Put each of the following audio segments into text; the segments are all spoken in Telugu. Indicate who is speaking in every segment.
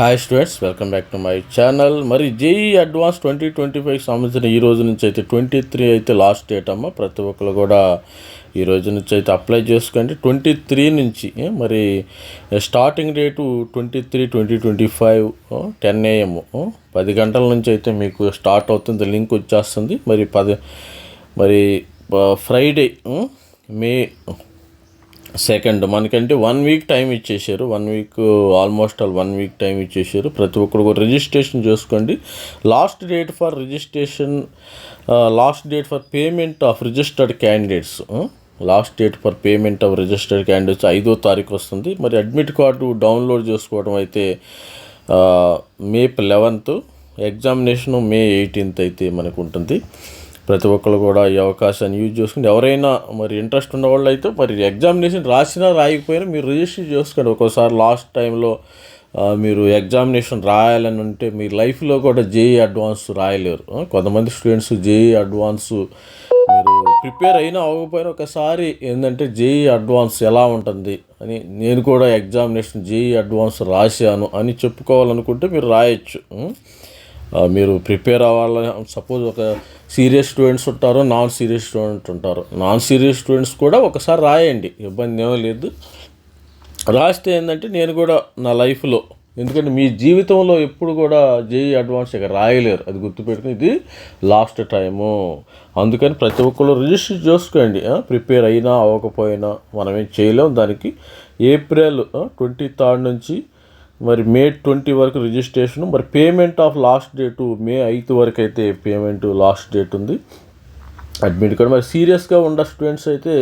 Speaker 1: Hi students welcome back to my channel మరి JEE advance twenty twenty five సంబంధించిన ఈ రోజు నుంచి అయితే ట్వంటీ త్రీ అయితే లాస్ట్ డేట్ అమ్మ. ప్రతి ఒక్కరు కూడా ఈ రోజు నుంచి అయితే అప్లై చేసుకోండి. ట్వంటీ త్రీ నుంచి మరి starting date twenty three twenty twenty five ten AM పది గంటల నుంచి అయితే మీకు స్టార్ట్ అవుతుంది లింక్ వచ్చేస్తుంది. మరి పది మరి ఫ్రైడే మే సెకండ్ మనకంటే వన్ వీక్ టైం ఇచ్చేసారు one week almost all one week time ఇచ్చేసారు ప్రతి ఒక్కరు కూడా రిజిస్ట్రేషన్ చేసుకోండి. Last date for registration last date for payment of registered candidates last date for payment of registered candidates ఐదో తారీఖు వస్తుంది. మరి అడ్మిట్ కార్డు డౌన్లోడ్ చేసుకోవడం అయితే May eleventh examination May eighteenth అయితే మనకు ఉంటుంది. ప్రతి ఒక్కరు కూడా ఈ అవకాశాన్ని యూజ్ చేసుకుని ఎవరైనా మరి ఇంట్రెస్ట్ ఉన్నవాళ్ళు అయితే మరి ఎగ్జామినేషన్ రాసినా రాయకపోయినా మీరు రిజిస్టర్ చేసుకోండి. ఒక్కోసారి లాస్ట్ టైంలో మీరు ఎగ్జామినేషన్ రాయాలని ఉంటే మీ లైఫ్లో కూడా జేఈ అడ్వాన్స్ రాయలేరు. కొంతమంది స్టూడెంట్స్ జేఈ అడ్వాన్స్ మీరు ప్రిపేర్ అయినా అవ్వకపోయినా ఒకసారి ఏంటంటే జేఈ అడ్వాన్స్ ఎలా ఉంటుంది అని నేను కూడా ఎగ్జామినేషన్ జేఈ అడ్వాన్స్ రాశాను అని చెప్పుకోవాలనుకుంటే మీరు రాయొచ్చు. మీరు ప్రిపేర్ అవ్వాలని సపోజ్ ఒక సీరియస్ స్టూడెంట్స్ ఉంటారు నాన్ సీరియస్ స్టూడెంట్ ఉంటారు. నాన్ సీరియస్ స్టూడెంట్స్ కూడా ఒకసారి రాయండి ఇబ్బంది ఏమీ లేదు. రాస్తే ఏంటంటే నేను కూడా నా లైఫ్లో ఎందుకంటే మీ జీవితంలో ఎప్పుడు కూడా జేఈ అడ్వాన్స్ ఇక రాయలేరు అది గుర్తుపెట్టుకుని ఇది లాస్ట్ టైము. అందుకని ప్రతి ఒక్కరు రిజిస్టర్ చేసుకోండి ప్రిపేర్ అయినా అవ్వకపోయినా మనం ఏం చేయలేం. దానికి ఏప్రిల్ ట్వంటీ థర్డ్ నుంచి మరి మే ట్వంటీ వరకు రిజిస్ట్రేషన్ మరి payment of last date May ఐదు వరకు అయితే పేమెంట్ లాస్ట్ డేట్ ఉంది. అడ్మిట్ కార్డ్ మరి సీరియస్గా ఉన్న స్టూడెంట్స్ అయితే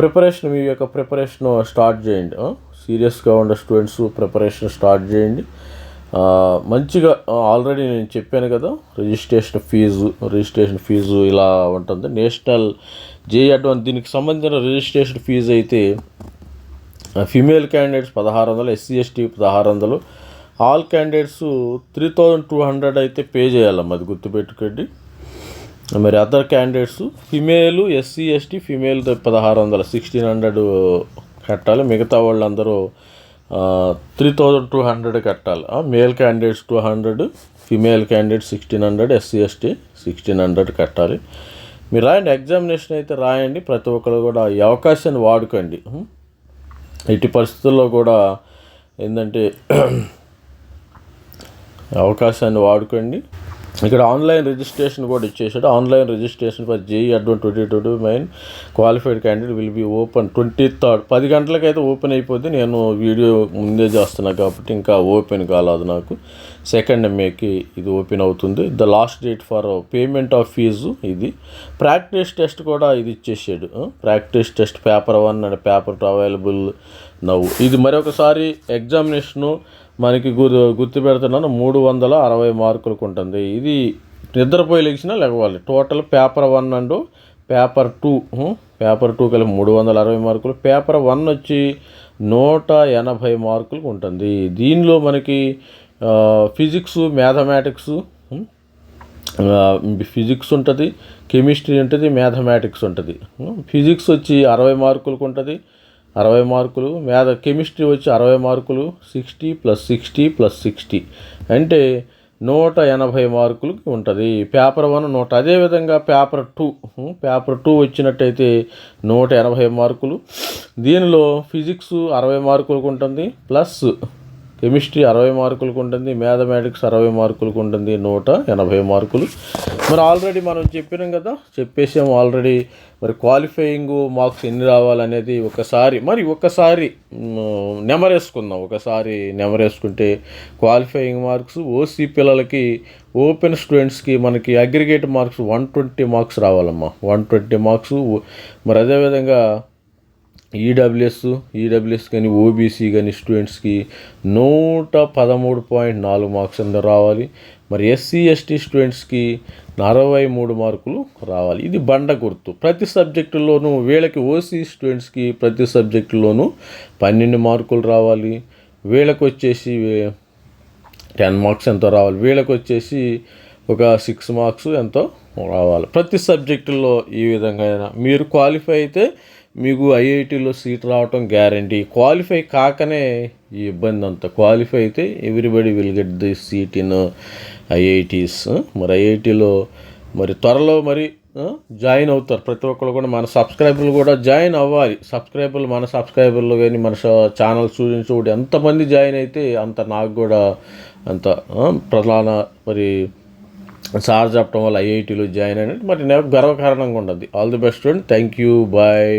Speaker 1: ప్రిపరేషన్ మీ యొక్క ప్రిపరేషన్ స్టార్ట్ చేయండి. సీరియస్గా ఉన్న స్టూడెంట్స్ ప్రిపరేషన్ స్టార్ట్ చేయండి. మంచిగా ఆల్రెడీ నేను చెప్పాను కదా రిజిస్ట్రేషన్ ఫీజు రిజిస్ట్రేషన్ ఫీజు ఇలా ఉంటుంది. నేషనల్ జే అడ్వాన్స్ దీనికి సంబంధించిన రిజిస్ట్రేషన్ ఫీజు అయితే ఫిమేల్ క్యాండిడేట్స్ పదహారు వందలు ఎస్సీ ఎస్టీ పదహారు వందలు. All candidates three thousand two hundred అయితే పే చేయాలమ్మ అది గుర్తుపెట్టుకోండి. మరి other candidates female SC ST female పదహారు వందల సిక్స్టీన్ హండ్రెడ్ కట్టాలి. మిగతా వాళ్ళందరూ త్రీ థౌజండ్ టూ హండ్రెడ్ కట్టాలి. Male candidates two hundred female candidate sixteen hundred SC ST sixteen hundred కట్టాలి. మీరు రాయండి ఎగ్జామినేషన్ అయితే రాయండి. ప్రతి ఒక్కరు కూడా ఈ అవకాశాన్ని వాడుకోండి. ఇట్టి పరిస్థితుల్లో కూడా ఏంటంటే అవకాశాన్ని వాడుకోండి. ఇక్కడ ఆన్లైన్ రిజిస్ట్రేషన్ కూడా ఇచ్చేసాడు online registration for JEE advance twenty twenty main qualified candidate will be open twenty third. పది గంటలకైతే ఓపెన్ అయిపోద్ది. నేను వీడియో ముందే చేస్తున్నా కాబట్టి ఇంకా ఓపెన్ కాలేదు నాకు. సెకండ్ ఎంఏకి ఇది ఓపెన్ అవుతుంది. The last date for payment of fee ఇది. ప్రాక్టీస్ టెస్ట్ కూడా ఇది ఇచ్చేసాడు. Practice test paper one and paper two available నవ్వు ఇది మరొకసారి ఎగ్జామినేషను మనకి గుర్తు గుర్తు పెడుతున్నాను మూడు వందల అరవై మార్కులకు ఉంటుంది. ఇది నిద్రపోయి లెగిసినా లేవాలి. Total paper one and paper two paper two కలిపి మూడు వందల అరవై మార్కులు. పేపర్ వన్ వచ్చి నూట ఎనభై మార్కులకు ఉంటుంది. దీనిలో మనకి ఫిజిక్స్ మ్యాథమెటిక్స్ ఫిజిక్స్ ఉంటుంది కెమిస్ట్రీ ఉంటుంది మ్యాథమెటిక్స్ ఉంటుంది. ఫిజిక్స్ వచ్చి అరవై మార్కులకు ఉంటుంది. అరవై మార్కులు మ్యాథ కెమిస్ట్రీ వచ్చి అరవై మార్కులు sixty plus sixty plus sixty. అంటే నూట ఎనభై మార్కులకి ఉంటుంది. పేపర్ వన్ నూట. అదేవిధంగా పేపర్ టూ పేపర్ టూ వచ్చినట్టయితే నూట ఎనభై మార్కులు. దీనిలో ఫిజిక్స్ అరవై మార్కులకు ఉంటుంది. ప్లస్ కెమిస్ట్రీ అరవై మార్కులకు ఉంటుంది మ్యాథమెటిక్స్ అరవై మార్కులకు ఉంటుంది నూట ఎనభై మార్కులు. మరి ఆల్రెడీ మనం చెప్పినాం కదా చెప్పేసాం ఆల్రెడీ. మరి క్వాలిఫైయింగ్ మార్క్స్ ఎన్ని రావాలనేది ఒకసారి మరి ఒకసారి నెమరేసుకుందాం. ఒకసారి నెమరేసుకుంటే క్వాలిఫైయింగ్ మార్క్స్ ఓసీ పిల్లలకి ఓపెన్ స్టూడెంట్స్కి మనకి aggregate marks one twenty marks రావాలమ్మా. One twenty marks మరి అదేవిధంగా ఈడబ్ల్యూఎస్ ఈడబ్ల్యూఎస్ కానీ ఓబీసీ కానీ స్టూడెంట్స్కి నూట పదమూడు పాయింట్ నాలుగు మార్క్స్ అంత రావాలి. మరి ఎస్సీ ఎస్టీ స్టూడెంట్స్కి అరవై మూడు మార్కులు రావాలి. ఇది బండ గుర్తు. ప్రతి సబ్జెక్టులోనూ వీళ్ళకి ఓసీ స్టూడెంట్స్కి ప్రతి సబ్జెక్టులోనూ పన్నెండు మార్కులు రావాలి. వీళ్ళకి వచ్చేసి టెన్ మార్క్స్ ఎంతో రావాలి. వీళ్ళకి వచ్చేసి ఒక సిక్స్ మార్క్స్ ఎంతో రావాలి. ప్రతి సబ్జెక్టుల్లో ఈ విధంగా అయినా మీరు క్వాలిఫై అయితే మీకు ఐఐటీలో సీట్ రావటం గ్యారంటీ. క్వాలిఫై కాకనే ఈ ఇబ్బంది అంతా. క్వాలిఫై అయితే everybody will get the seat in IITs. మరి ఐఐటీలో మరి త్వరలో మరి జాయిన్ అవుతారు. ప్రతి ఒక్కరు కూడా మన సబ్స్క్రైబర్లు కూడా జాయిన్ అవ్వాలి. సబ్స్క్రైబర్లు మన సబ్స్క్రైబర్లు కానీ మన ఛానల్ స్టూడెంట్స్ కూడా ఎంతమంది జాయిన్ అయితే అంత నాకు కూడా అంత ప్రధాన మరి సార్ చెప్పడం వల్ల ఐఐటీలో జాయిన్ అయినట్టు మరి నాకు గర్వకారణంగా ఉండదు all the best student thank you bye